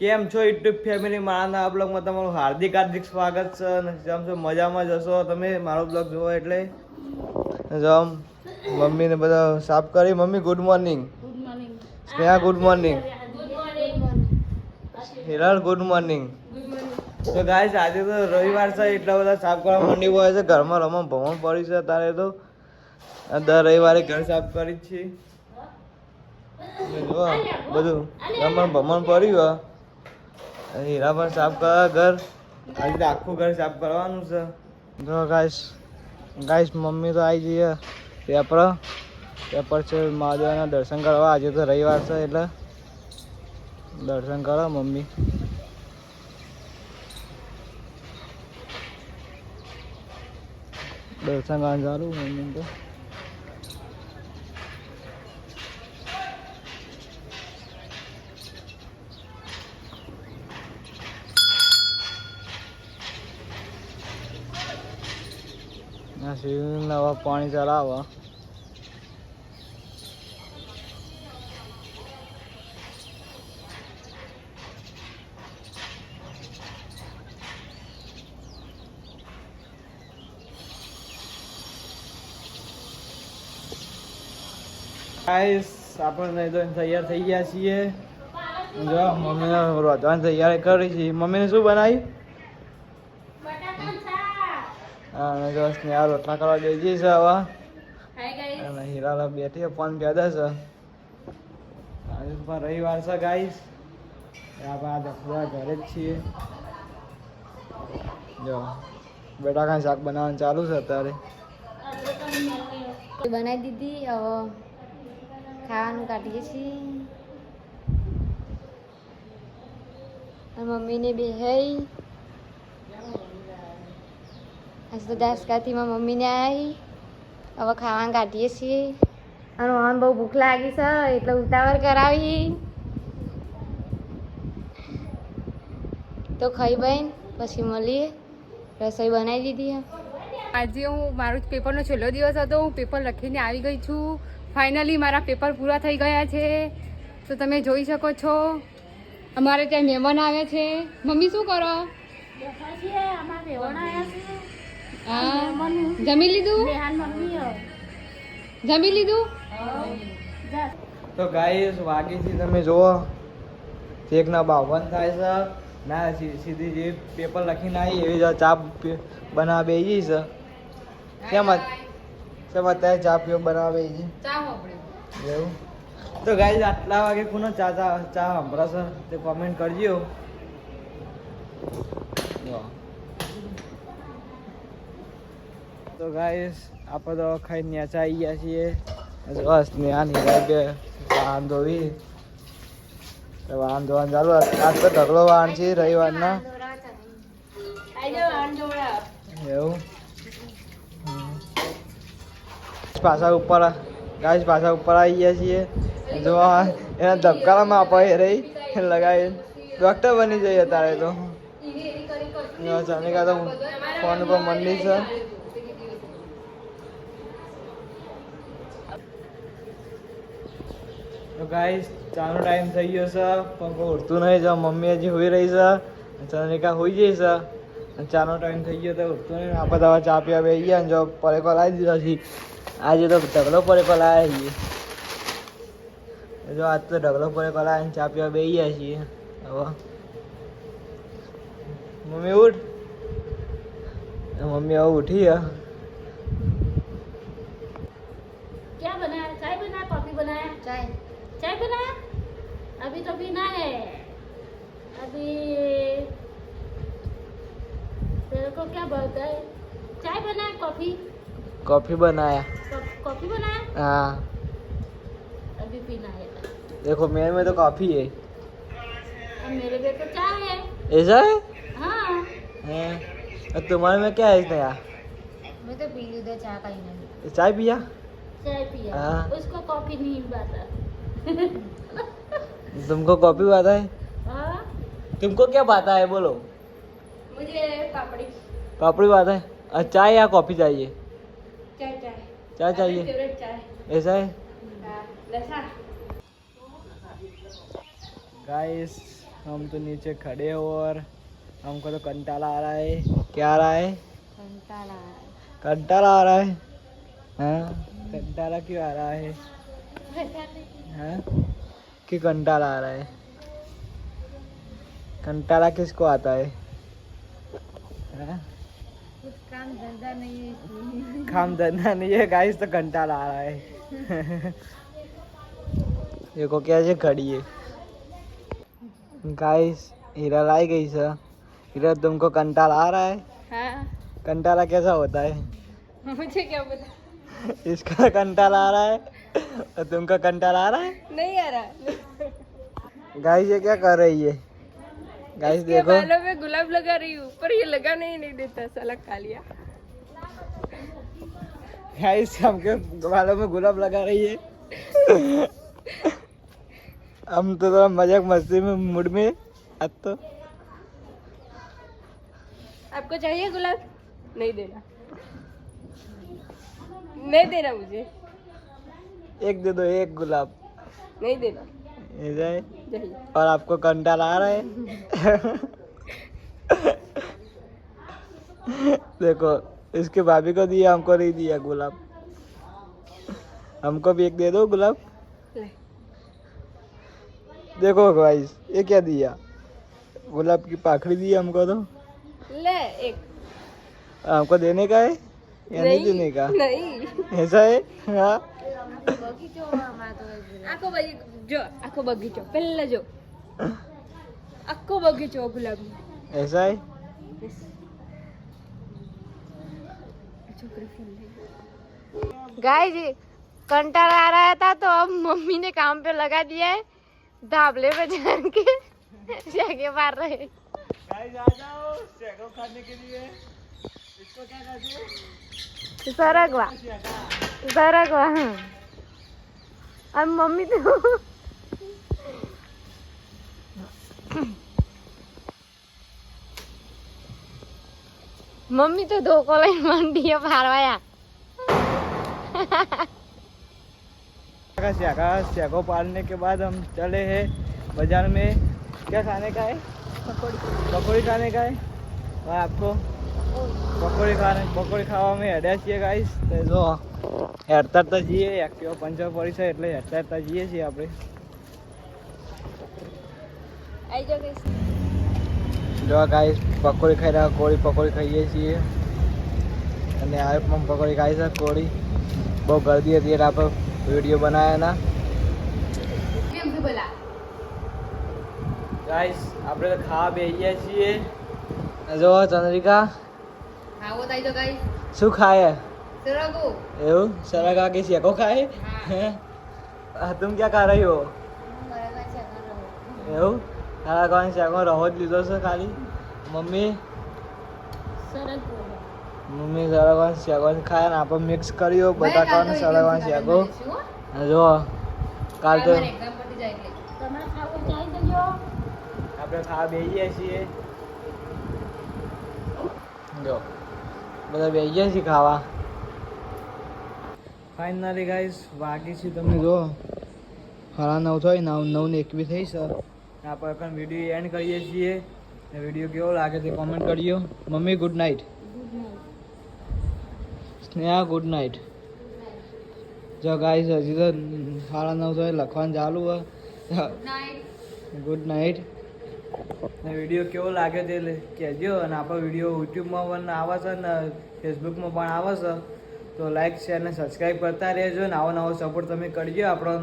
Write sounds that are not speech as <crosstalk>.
કેમ છો YouTube family મારાના આ બ્લોગમાં તમારું હાર્દિક હાર્દિક સ્વાગત છે અને જેમ છો મજામાં જશો, તમે મારો બ્લોગ જુઓ એટલે? જમ મમ્મીને બધા સાફ કરી. Mummy good morning Sneha good morning Hiral good morning તો ગાઈસ આજે તો રવિવાર છે, એટલા બધા સાફ કરવા માંડી હોય છે. ઘરમાં રમણ ભમણ પડી છે તારે તો. દર રવિવારે ઘર સાફ કરી જ છીએ. બધું રમણ ભમણ પડ્યું હીરા પણ સાફ કરવા ઘર. આજે આખું ઘર સાફ કરવાનું છે. જો ગાઈશ ગાઈશ મમ્મી તો આવી જઈએ પેપર પેપર છે મહાદેવના દર્શન કરવા. આજે તો રવિવાર છે એટલે દર્શન કરો મમ્મી. દર્શન કરવા ચાલુ મમ્મી તો. શિવલિંગ નવા પાણી ચલાવો ગાઈસ આપણે તૈયાર થઈ ગયા છીએ. જો, મમ્મીને રોધવાની તૈયારી કરી છે. મમ્મીને શું બનાવ્યું બટાકાનું શાક અને જો સ્નેહા રોટલા કરવા જઈ જઈ છે હવે હાય ગાઈસ અને હીરાલા બેઠી ફોન પેદા છે આજે પણ રવિવાર છે ગાઈસ આપણે આ દફડા ઘરે જ છીએ જો બટાકા શાક બનાવવાનું ચાલુ છે અત્યારે બનાવી દીધી હવે ખાવાનું કાઢીએ છીએ અને મમ્મીને બે હઈ આજ તો દાસકાથી માં મમ્મીને આવી હવે ખાવાનું કાઢીએ છીએ. અને મને બહુ ભૂખ લાગી છે એટલે ઉતાવળ કરાવી. તો ખાઈ બહેન પછી મળીએ. રસોઈ બનાવી દીધી આજે હું મારું પેપરનો છેલ્લો દિવસ હતો હું પેપર લખીને આવી ગઈ છું. ફાઇનલી મારા પેપર પૂરા થઈ ગયા છે. તો તમે જોઈ શકો છો અમારે ત્યાં મહેમાન આવ્યા છે. મમ્મી શું કરો? બેઠા છીએ અમાર બેવણ આયા છે. જમી લીધું? જમી લીધું? તો ગાઈસ વાગીથી તમે જુઓ. ચેકના બાવન થાય છે. ના સીધી જે પેપર લખીને આવી એવી જ ચા પી- બનાવવા બેસી છે. કેમ કેમ અત્યારે ચા પીઓ બનાવે એવું? તો ગાઈસ આટલા વાગે કોનો ચા ચા ચા સંભળાશે તે કોમેન્ટ કરજો જો. તો ગાઈસ આપણે તો ખાઈને નેચા આવી ગયા છીએ. બસ ને આ બે વાહન ધોવી. વાહન ધોવાનું ચાલુ આજ તો ઢગલો વાહન છે રવિવારના. એવું. પાછા ઉપર ગાઈસ પાછા ઉપર આવી ગયા છીએ. જો એના ધબકારામાં આપણે રહી. લગાવી ડૉક્ટર બની જઈએ તારે તો. ચાનિકા તો ફોન ઉપર મંડી છે. તો ગાઈસ ચાનો ટાઈમ થઈ ગયો છે. પંખો ઉડતું નહીં છે મમ્મી હજી હોઈ રહી છે ચંદ્રિકા હોઈ જઈ છે. અને ચાનો ટાઈમ થઈ ગયો તો ઉઠતું નહીં. આપણે દવા ચા પીવા બે ગયા ને જો પરેકો લાવી દીધો છે. આજે તો ઢગલો પરેકો લાવ્યા છીએ. જો આજ તો ઢગલો પરેકો લાવીને ચા પીવા બે ગયા છીએ. હવે મમ્મી ઉઠ. મમ્મી હવે ઉઠી હે. चाय पीना अभी तो पीना है। अभी तेरे को क्या बोलता है? चाय बना कॉफ़ी? कॉफ़ी बनाया। कॉफ़ी बनाया? हाँ। अभी पीना है। देखो मेरे में तो कॉफ़ी है। मेरे में तो चाय है। ऐसा है? हाँ। है। तुम्हारे में क्या है इसने यार मैं तो पी ली चाय का ही नहीं। चाय पिया? चाय पिया। हाँ। उसको कॉफ़ी नहीं बाता तुमको कॉपी बाधा है? हाँ? तुमको क्या बाधा है? बोलो। मुझे पापड़ी। पापड़ी बाधा है? चाय या कॉफ़ी चाहिए? चाय चाय। चाय चाहिए। ऐसा है? हाँ, गाइस हम तो नीचे खड़े हो और हमको तो कंटाला आ रहा है। क्या आ रहा है? कंटाला कंटाला आ रहा है। हाँ कंटाला क्यों आ रहा है? हाँ? कि कंटाला आ रहा है। कंटाला किसको आता है? हाँ? कुछ काम धंधा नहीं है काम धंधा नहीं है गाइस तो कंटाला आ रहा है। <laughs> देखो कैसे खड़ी है। गाइस हीरा लाई गई सर हीरा तुमको कंटाला आ रहा है? हाँ। कंटाला कैसा होता है? मुझे क्या पता? <laughs> इसका कंटाला आ रहा है? <laughs> तुमका कंटाला आ रहा है? नहीं आ रहा। गाइस ये क्या कर रही है? गाइस देखो। बालों में गुलाब लगा रही हूँ पर ये लगाने ही नहीं देता साला खा लिया। गाइस हमके बालों में गुलाब लगा रही है। हम तो थोड़ा मज़ाक मस्ती में मूड में। अब तो। आपको चाहिए गुलाब? नहीं देना। नहीं देना मुझे। एक दे दो एक गुलाब। नहीं देना। ऐसा है और आपको कंटाला आ रहा है। देखो इसके भाभी को दिया हमको नहीं दिया गुलाब। हमको भी एक दे दो गुलाब। देखो गाइस ये क्या दिया? गुलाब की पाखड़ी दी हमको तो। ले एक। हमको देने का है या नहीं, नहीं, देने का? नहीं। ऐसा है? हाँ। આખો બગીચો જો આખો બગીચો પહેલા જો આખો બગીચો ગુલાબનો ऐसा है છોકરી ફોન લઈ गाय जी कंटाला आ रहा था तो अब मम्मी ने काम पे लगा दिया है धाबले पे जान के जाके मार रहे हैं। गाइस आ जाओ शेको खाने के लिए इसको क्या कहते हैं सरगवा सरगवा हाँ अब मम्मी तो मम्मी तो दो को लई मंडी है फारवाया का शेका शेको पालने के बाद हम चले हैं बाजार में क्या खाने का है પકોડી પકોડી ખાને का है और आपको પકોડી ખાને પકોડી ખાવામાં હેડ્યા છીએ ગાઈસ તો જો હેડતા હેડતા જઈએ એક્ટિવા પંચર પડી છે એટલે હેરતા જઈએ છીએ આપણે. જો ગાઈસ પકોડી ખાઈ રહ્યા કોળી પકોડી ખાઈએ છીએ. અને આ પણ પકોડી ખાઈ છે કોળી. બહુ ગરદી હતી એટલે આપણે વીડિયો બનાવ્યા ના. ગાઈસ આપણે તો ખાવા બેસીએ છીએ. જો ચંદ્રિકા. શું ખાય? સરગો એવું? સરાગા કે શેકો ખાય? हाँ। હા? તુમ ક્યાં ખા રહી હો? એવું? તારા કોણ શેકો રહો જ લીધો છે ખાલી? મમ્મી? મમ્મી સરગવા શેકો ખાય ને આપણે મિક્સ કર્યો બટાકાનો સરગવા શેકો. જો કાલ તો એક્ઝામ પતી જાય એટલે. તમારે ખાવું જાય દેજો આપણે ખાવા બેસીએ છીએ. જો બધા બેસીએ છીએ ખાવા. ફાઇનલી ગાઈસ વાગી છે તમે જો. સાડા નવ થઈ નવ નવ ને એકવીસ થઈ છે. આપણે પણ વીડિયો એન્ડ કરીએ છીએ. વીડિયો કેવો લાગે તે કોમેન્ટ કરજો mummy good night Sneha good night જો ગાઈસ હજી તો સાડા નવ થઈ લખવાનું ચાલુ હોય. ગુડ નાઇટ ને વીડિયો કેવો લાગે તે કહેજો અને આપણો વીડિયો યુટ્યુબમાં પણ આવે છે ને ફેસબુકમાં પણ આવે છે. તો લાઈક શેર અને સબસ્ક્રાઈબ કરતા રહેજો ને આવો નવો સપોર્ટ તમે કરજો આપણો